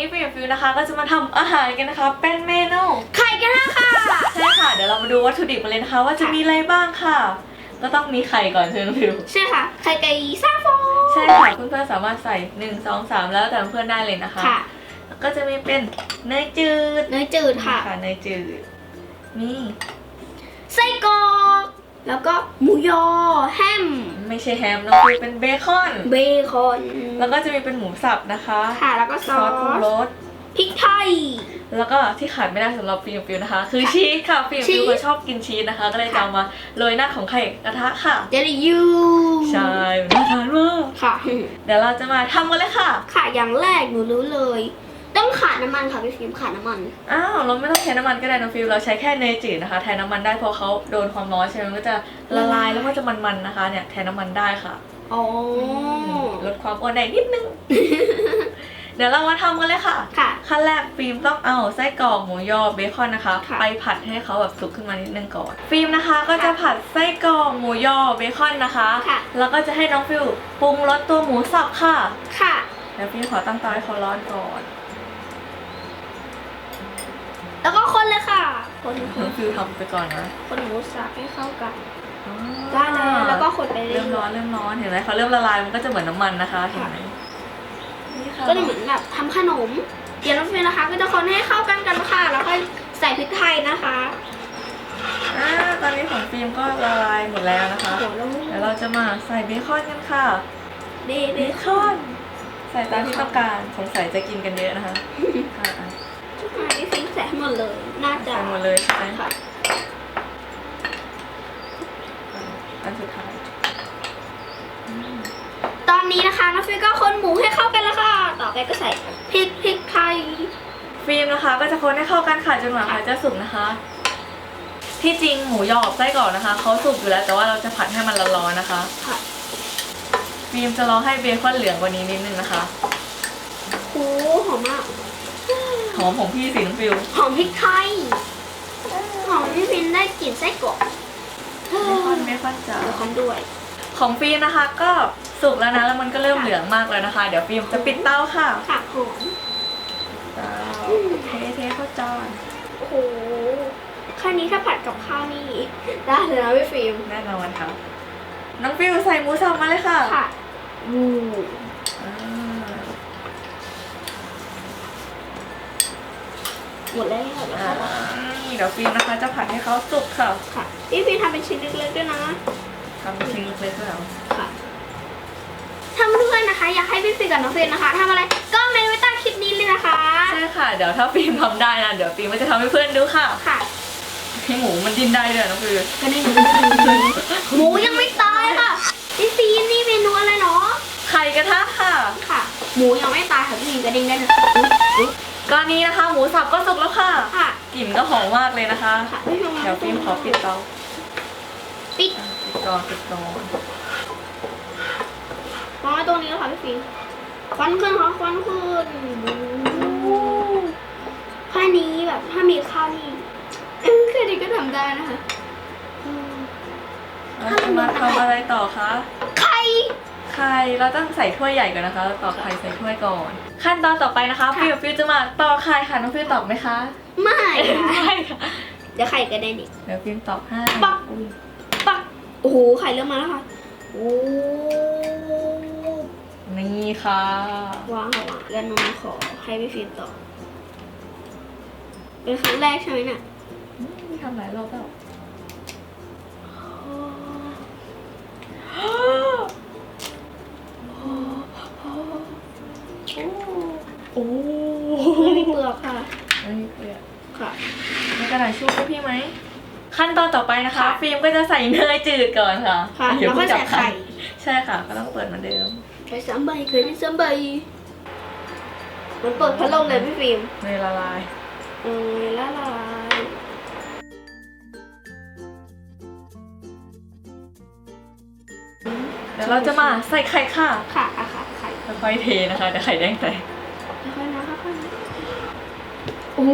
นี้ฟิวฟิวนะคะ ก็จะมาทำอาหารกันนะคะ เป็นเมนูไข่กระทะค่ะใช่ค่ะ เดี๋ยวเรามาดูวัตถุดิบกันเลยนะคะ ว่าจะมีอะไรบ้างค่ะ ก็ต้องมีไข่ก่อนใช่ไหมฟิวใช่ค่ะ ไข่ไก่ซาฟองใช่ค่ะเพื่อนๆสามารถใส่หนึ่งสองสามแล้วแต่เพื่อนได้เลยนะคะค่ะแล้วก็จะมีเป็นเนยจืดเนยจืดค่ะเนยจืดนี่ไส้กรอก แล้วก็หมูยอแฮม ไม่ใช่แฮมน้องฟิวเป็นเบคอน เบคอน แล้วก็จะมีเป็นหมูสับนะคะค่ะแล้วก็ซซออสปรุงสรสพริกไทย แล้วก็ที่ขาดไม่ได้สำหรับฟิล์มฟิวนะคะ คือชีสค่ะฟิล์มชีฟิสวเขาชอบกินชีสนะคะ ก็เลยจะเอามาโรยหน้าของไข่กระทะค่ะเจลลี่ยูใช่น่าทานมากค่ะ เดี๋ยวเราจะมาทำกันเลยค่ะ ค่ะอย่างแรกหนูรู้เลย ต้องขาดน้ำมันค่ะพี่ฟิล์มขาดน้ำมัน อ้าวเราไม่ต้องใช้น้ำมันก็ได้นะฟิลเราใช้แค่เนยจืดนะคะแทนน้ำมันได้เพราะเขาโดนความร้อนใช่ไหมมันก็จะละลายแล้วก็จะมันๆนะคะเนี่ยแทนน้ำมันได้ค่ะอ๋อลดความอ้วนได้นิดนึง เดี๋ยวเรามาทำกันเลยค่ะ ค่ะ ขั้นแรกฟิล์มต้องเอาไส้กรอกหมูยอเบคอนนะคะ ค่ะไปผัดให้เขาแบบสุกขึ้นมานิดนึงก่อน ฟิล์มนะคะก็จะผัดไส้กรอกหมูยอเบคอนนะคะค่ะ แล้วก็จะให้น้องฟิลปรุงรสตัวหมูสับค่ะค่ะ เดี๋ยวฟิล์มขอตั้งเตาให้เขาร้อนก่อน แล้วก็คนเลยค่ะ คนคน้อนงฟิลทำไปก่อนนะคนหมูสับให้เข้ากันอ๋อได้แล้วแล้วก็คนไปเรื่เริ่อมยร้อนเริ่มร้อนเห็นไหมเขาเริ่มละลายมันก็จะเหมือนน้ำมันนะคะเห็นไหมนี่ค่ะๆก็จะเหมือนแบบทำขนม เดี๋ยวน้องฟิล์มนะคะ ก็จะคนให้เข้ากันกันค่ะ แล้วก็ใส่พริกไทยนะคะอ่าตอนนี้ของฟิล์มก็ละลายหมดแล้วนะคะโอ้โหแล้วเดี๋ยวเราจะมาใส่เบคอนกันค่ะเบเบเบคอน ใส่ตามที่ต้องการสงสัยจะกินกันเยอะนะคะค่ะ อะทุกอย่างพี่ฟิล์มใส่ให้หมดเลย น่าจะใส่หมดเลยใช่ไหมค่ะอันสุดท้าย ตอนนี้นะคะน้องฟิล์มก็คนหมูให้เข้ากันแล้วค่ะ ต่อไปก็ใส่พริกพริกไทย ฟิล์มนะคะ ก็จะคนให้เข้ากันค่ะจนกว่าเขาจะสุกนะคะ ที่จริงหมูยอกับไส้กรอกนะคะเขาสุกอยู่แล้วแต่ว่าเราจะผัดให้มันร้อนๆนะคะ ค่ะฟิล์มจะรอให้เบคอนเหลืองกว่านี้นิดนึงนะคะ โอ้หอมมากห อมของพี่สีน้ำฟิลหอมพริกไทยหอมพี่ฟิล์มได้กลิ่นไส้กรอกเบคอนเบคอนจ๋าเดี๋ยวคนด้วย ของฟิล์มนะคะก็สุกแล้วนะแล้วมันก็เริ่มเหลืองมากแล้วนะคะ เดี๋ยวฟิล์มจะปิดเตาค่ะค่ะหอมเตาเทเทเข้าจานโอ้โหแค่นี้ถ้าผัดกับข้าวนี่ได้เลยนะพี่ฟิล์มแน่นอนค่ะน้องฟิลใส่หมูสับมาเลยค่ะค่ะวูอ่ หมดแล้วเดี๋ยวอ่าเข้ามานี่เดี๋ยวฟิล์มนะคะจะผัดให้เขาสุกค่ะค่ะพี่ฟิล์มทำเป็นชิ้นเล็กๆด้วยนะทำเป็นชิ้นเล็กๆแล้วค่ะถ้าเพื่อนๆนะคะ อยากให้พี่ฟิล์มกับน้องฟิล์มนะคะทำอะไรก็เมนไว้ใต้คลิปนี้เลยนะคะใช่ค่ะ เดี๋ยวถ้าฟิล์มทำได้นะเดี๋ยวฟิล์มก็จะทำให้เพื่อนดูค่ะค่ะให้หมูมันดิ้นได้ด้วยน้องฟิลก็ได้หมูยังไม่ตายค่ะพี่ฟิล์มนี่เมนูอะไรเนาะไข่กระทะค่ะค่ะ หมูยังไม่ตายค่ะพี่ฟิล์มกระดิ่งได้นะอุ๊ย ก็นี้นะคะ หมูสับก็สุกแล้วค่ะค่ะ กลิ่นก็หอมมากเลยนะคะ ค่ะพี่ฟิล์มเดี๋ยวฟิล์มขอปิดเตาปิดอะปิดก่อนปิดก่อนวางไว้ตรงนี้แล้วค่ะพี่ฟิล์มควันขึ้นค่ะควันขึ้นแค่นี้แบบถ้ามีข้าวนี่เออแค่นี้ก็ทำได้นะคะอืมเราจะมาทำอะไรต่อคะไข่ไข่เราต้องใส่ถ้วยใหญ่ก่อนนะคะเราตอกไข่ใส่ถ้วยก่อน ขั้นตอนต่อไปนะคะฟิวฟิวจะมาตอกไข่ค่ะน้องฟิวตอกไหมคะไม่ค่ะไม่ค่ะเดี๋ยวไข่กระเด็นอีกเดี๋ยวฟิวตอกให้ปักปักโอ้โหไข่เริ่มมาแล้วค่ะโอ้นี่ค่ะวางค่ะวางแล้วหนูขอให้พี่ฟิล์มต่อเป็นครั้งแรกใช่ไหมเนี่ยอืมนี่ทำหลายรอบแล้วโอ้ ไม่มีเปลื อกค่ะไม่มีเปลือกค่ะ มีกระดาษชูให้พี่ไหม ขั้นตอนต่อไปนะคะ ค่ะ ฟิล์มก็จะใส่เนยจืดก่อนค่ะค่ะเดี๋ยวแล้วก็เพิ่งจับใส่ไข่ใช่ค่ะ ก็ต้องเปิดเหมือนเดิมใส่สามใบเคยได้สามใบมันเปิดพัดลมเลยพี่ฟิล์มเนยละลายเออละลายเดี๋ยวเราจะมาใส่ไข่ค่ะ ค่ะอะค่ะไข่ ค่อยๆเทนะคะเดี๋ยวไข่แดงแตก อ้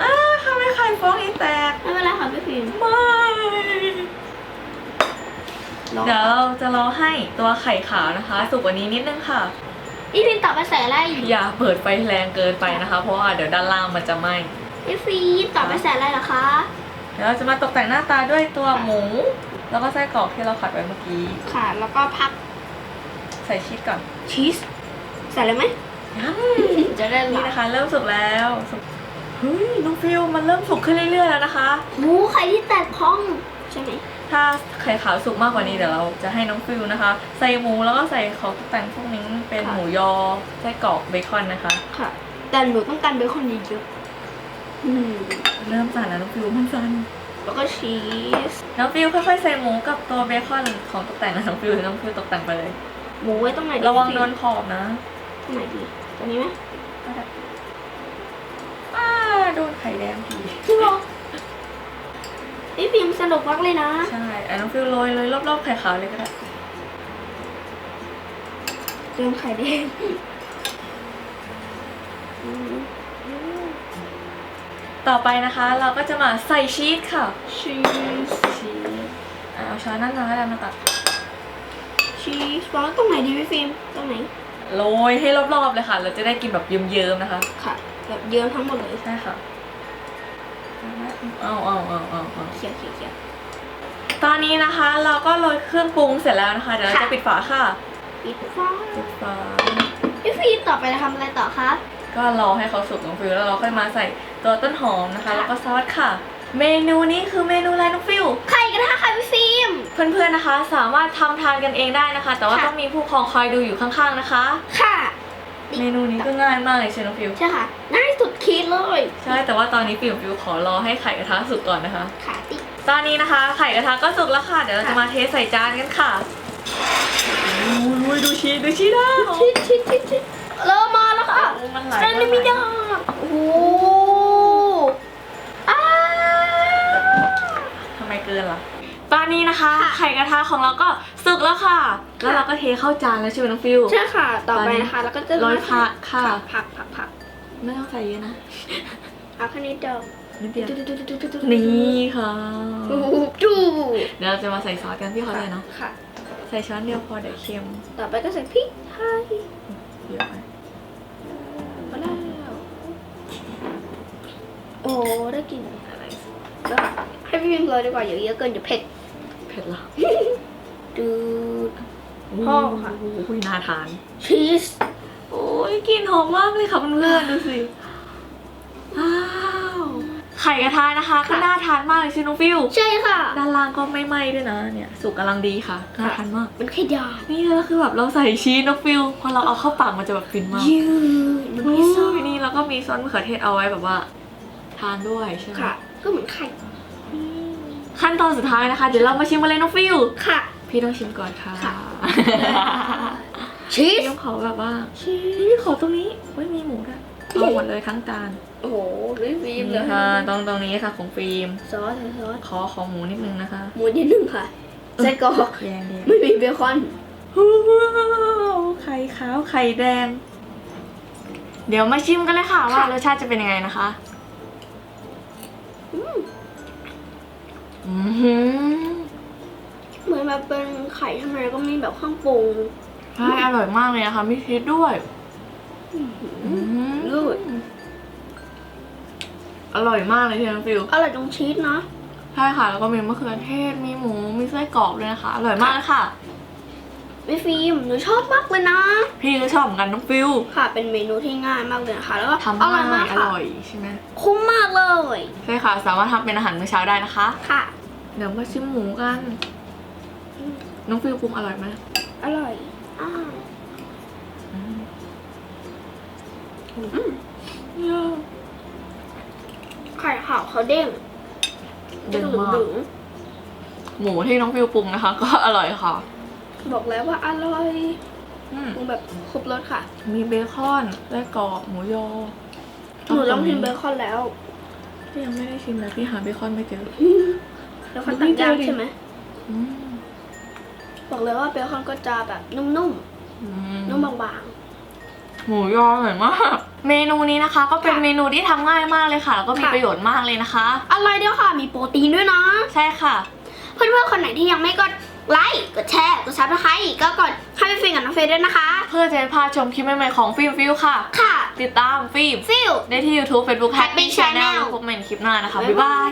อ้าทำให้ไข่ฟองอีกแตก ไม่เป็นไรค่ะพี่ฟิล์มไม่เดี๋ยวเราจะรอให้ตัวไข่ขาวนะคะ สุกกว่านี้นิดนึงค่ะจพี่ฟิล์มต่อไปใส่อะไรอย่าเปิดไฟแรงเกินไปนะคะ เพราะว่าเดี๋ยวด้านล่างมันจะไหม้พี่ฟิล์มต่อไปใส่อะไรเหรอคะ เดี๋ยวเราจะมาตกแต่งหน้าตาด้วยตัวหมู แล้วก็ไส้กรอกที่เราผัดไว้เมื่อกี้ ค่ะ แล้วก็พักใส่ชีสก่อน ชีส ใส่เลยไหมยัง จะได้นี่นี่นะนะคะคะ เริ่มสุกแล้วสุกเฮ้ยน้องฟิวมันเริ่มสุกขึ้นเรื่อยๆแล้วนะคะหมูไข่ที่แตกพองใช่ไหมถ้าไข่ขาวสุกมากกว่านี้เดี๋ยวเราจะให้น้องฟิวนะคะ ใส่หมูแล้วก็ใส่ของตกแต่งพวกนี้เป็นหมูยอไส้กรอกเบคอนนะคะ ค่ะ แต่หนูต้องการเบคอนเยอะๆอืมเริ่มสั่นแล้วน้องฟิวมันสั่นแล้วก็ชีสน้องฟิวค่อยๆใส่หมูกับตัวเบคอนของตกแต่งนะน้องฟิวน้องฟิวตกแต่งไปเลย หมูไว้ตรงไหนดีระวังพี่โดฟิล์นมขอบนะตรงไหนดี ตรงนี้ไหมอ้าโดนไข่แดงทีจริงเหรอพี่ฟิล์มสนุกมากเลยนะใช่ไอ้น้องฟิวโรยเลยรอบๆไข่ขาวเลยก็ได้เติมไข่แดงอืมต่อไปนะคะ เราก็จะมาใส่ชีสค่ะ ชีสชีสอะเอาช้อนนั่นนะแล้วมาตัดชีสวางตรงไหนดีพี่ฟิล์มตรงไหน โรยให้รอบๆเลยค่ะ เราจะได้กินแบบเยิ้มๆนะคะ ค่ะ แบบเยิ้มทั้งหมดเลย ใช่ค่ะ เอาเอาเอาเอาเอาเขียวเขียวเขียวตอนนี้นะคะเราก็โรยเครื่องปรุงเสร็จแล้วนะคะ เดี๋ยวเราค่ะจะปิดฝาค่ะ ปิดฟ้าปิดฝาพี่ฟิล์มต่อไปจะทำอะไรต่อคะ ก็รอให้เขาสุกน้องฟิวแล้วเราค่อยมาใส่ตัวต้นหอมนะคะค่ะแล้วก็ซอสค่ะ เมนูนี้คือเมนูอะไรน้องฟิว เพื่อนๆนะคะ สามารถทำทานกันเองได้นะคะ แต่ว่าค่ะ ต้องมีผู้ปกครองคอยดูอยู่ข้างๆนะคะ ค่ะเมนูนี้ก็ง่ายมากเลยใช่ไหมน้องฟิวใช่ค่ะง่ายสุดคิดเลยใช่แต่ว่าตอนนี้ฟิวฟิวขอรอให้ไข่กระทะสุกก่อนนะคะ ค่ะติ๊ก ตอนนี้นะคะไข่กระทะก็สุกแล้วค่ะ เดี๋ยวเราค่ะ จะมาเทใส่จานกันค่ะโอ้ยดูชีสดูชีสนะชิดชิดชิดชิดเริ่มมาแล้วค่ะ โอ้มันไหลอันนี้ไม่ได้โอ้โหอ้าทำไมเกินล่ะ ตอนนี้นะคะค่ะไข่กระทะของเราก็สุกแล้วค่ะ แล้วเราก็เทเข้าจานแล้วใช่ไหมน้องฟิว ใช่ค่ะ ต่อไปนะคะแล้วก็จะโรยผักค่ะ ผักผักผักไม่ต้องใส่เยอะนะ เอาแค่นี้เดียวนิดเดียวนี่นี่ค่ะจูเดี๋ยวเราจะมาใส่ซอสกันพี่เขาเลยเนาะค่ะ ใส่ช้อนเดียวพอเดี๋ยวเค็ม ต่อไปก็ใส่พริกไทยเยอะไปมาแล้ว โอ้ได้กลิ่นอะไรแล้วค่ะให้พี่พิมพ์เลยดีกว่าเยอะเยอะเกินเดี๋ยวเผ็ดเผ็ดเหรอดูดพ่อค่ะโอ้ยน่าทาน ชีส โอ้ยกลิ่นหอมมากเลยค่ะเพื่อนๆดูสิว้าวไข่กระทะนะคะก็ค่ะน่าทานมากเลยใช่น้องฟิวใช่ค่ะ ด้านล่างก็ไม่ไหม้ด้วยนะเนี่ย สุกกำลังดีค่ะน่าทานมากมันแค่ยาวนี่แล้วคือแบบเราใส่ชีสน้องฟิวพอเราเอาเข้าปากมันจะแบบฟินมากยืดมันโอ้พิซซ่ายนี่แล้วก็มีซอสมะเขือเทศเอาไว้แบบว่า ทานด้วยใช่ไหมค่ะ ก็เหมือนไข่ ขั้นตอนสุดท้ายนะคะ เดี๋ยวเรามาชิมกันเลยน้องฟิว ค่ะ พี่ต้องชิมก่อนค่ะค่ะ ชีสพี่ต้องขอแบบว่าชีพี่ขอตรงนี้ไม่มีหมูด้วยเอาหมดเลยทั้งจานโอ้โหพี่ฟิล์มเลนี่ยค่ะ ตรงตรงนี้ค่ะของฟิล์ม ซอสซอสขอขอหมูนิดนึงนะคะ หมูนิดนึงค่ะไส้กรอกแดงแดงไม่มีเบคอนไข่ขาวไข่แดง เดี๋ยวมาชิมกันเลยค่ะว่ารสชาติจะเป็นยังไงนะคะ อือหือเหมือนแบบเป็นไข่ทำไมก็มีแบบเครื่องปรุงใช่อร่อยมากเลยนะคะมีชีสด้วยอืมอืมลูดอร่อยมากเลยที่น้องฟิวอร่อยตรงชีสนะใช่ค่ะ แล้วก็มีมะเขือเทศมีหมูมีไส้กรอกด้วยนะคะอร่อยมากเลยค่ะพี่ฟิล์มหนูชอบมากเลยนะ พี่ก็ชอบเหมือนกันน้องฟิวค่ะ เป็นเมนูที่ง่ายมากเลยนะคะ แล้วก็ทำอร่อยายกง่ามอค่ะร่อยใช่ไหมคุ้มมากเลย ใช่ค่ะ สามารถทำเป็นอาหารมื้อเช้าได้นะคะ ค่ะ เดี๋ยวมาชิมหมูกัน น้องฟิวปรุงอร่อยไหมอร่อยอ่าอืมอืมไข่ขาวเขาเด้งเด่นมากดึงหมูที่น้องฟิวปรุงนะคะ ก็อร่อยค่ะๆบอกแล้วว่าอร่อยอืมปรุงแบบครบรสค่ะ มีเบคอนไส้กรอกหมูยอหนูลองชิมเบคอนแล้วพี่ยังไม่ได้ชิมเลยพี่หาเบคอนไม่เจอ เบคอนตัดยากดูดิใช่ไหมอืมบอกเลยว่าเบคอนก็จะแบบนุ่มอืๆนุ่มบางหมูยออร่อยมาก เมนูนี้นะคะ ก็เป็นค่ะเมนูที่ทำง่ายมากเลยค่ะแล้วก็มีค่ะประโยชน์มากเลยนะคะ ๆอร่อยด้วยค่ะ มีโปรตีนด้วยนะ ใช่ค่ะ เพื่อนๆ คนไหนที่ยังไม่กดไลค์ กดแชร์ กดซับสไครต์ก็กดให้ไปฟินกับน้องเฟยด้วยนะคะ เพื่อจะไม่พลาดชมคลิปใหม่ๆของฟิล์มฟิลค่ะ ค่ะ ติดตามฟิล์มฟิล ได้ที่ YouTube Facebook Happy Happy Channel Channel แล้วพบกันใหม่ในคลิปหน้านะคะ บ๊ายบาย